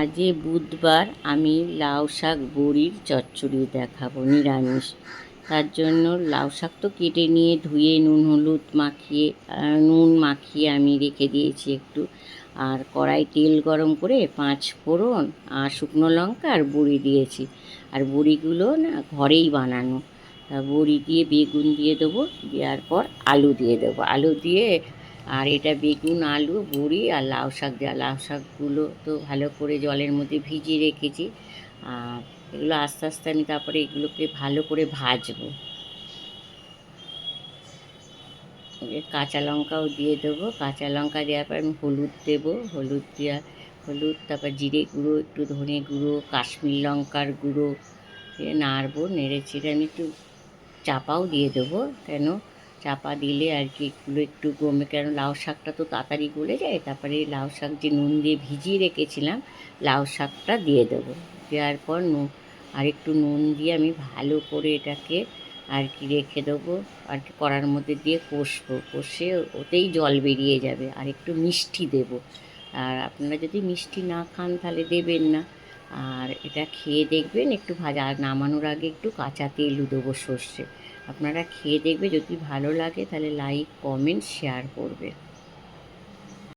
আজ বুধবার আমি লাউ শাক বড়ির চচ্চড়ি দেখাবো, নিরামিষ। তার জন্য লাউ শাক তো কেটে নিয়ে ধুয়ে নুন হলুদ মাখিয়ে নুন মাখিয়ে আমি রেখে দিয়েছি একটু। আর কড়াই তেল গরম করে পাঁচ ফোড়ন আর শুকনো লঙ্কা আর বড়ি দিয়েছি। আর বড়িগুলো না ঘরেই বানানো। বড়ি দিয়ে বেগুন দিয়ে দেবো, দেওয়ার পর আলু দিয়ে দেবো। আলু দিয়ে আর এটা বেগুন, আলু, বড়ি আর লাউ শাক দেওয়া। লাউ শাকগুলো তো ভালো করে জলের মধ্যে ভিজিয়ে রেখেছি। আর এগুলো আস্তে আস্তে আমি তারপরে এগুলোকে ভালো করে ভাজবো। কাঁচা লঙ্কাও দিয়ে দেবো। কাঁচা লঙ্কা দেওয়ার পর আমি হলুদ দেবো। হলুদ দেওয়া, হলুদ, তারপর জিরে গুঁড়ো, একটু ধনে গুঁড়ো, কাশ্মীর লঙ্কার গুঁড়ো নাড়বো, নেড়ে চেড়ে আমি একটু চাপাও দিয়ে দেবো। কেন? চাপা দিলে আর কি এগুলো একটু গমে কেন লাউ শাকটা তো তাড়াতাড়ি গলে যায়, তারপরে লাউ শাক যে নুন দিয়ে ভিজিয়ে রেখেছিলাম, লাউ শাকটা দিয়ে দেবো। দেওয়ার পর নুন, আর একটু নুন দিয়ে আমি ভালো করে এটাকে আর কি রেখে দেবো, আর কি কড়ার মধ্যে দিয়ে কষবো। কষে ওতেই জল বেরিয়ে যাবে, আর একটু মিষ্টি দেবো। আর আপনারা যদি মিষ্টি না খান তাহলে দেবেন না। আর এটা খেয়ে দেখবেন, একটু ভাজা নামানোর আগে একটু কাঁচা তেলও দেবো সর্ষে। আপনারা খেয়ে দেখবে যদি ভালো লাগে তাহলে লাইক কমেন্ট শেয়ার করবে।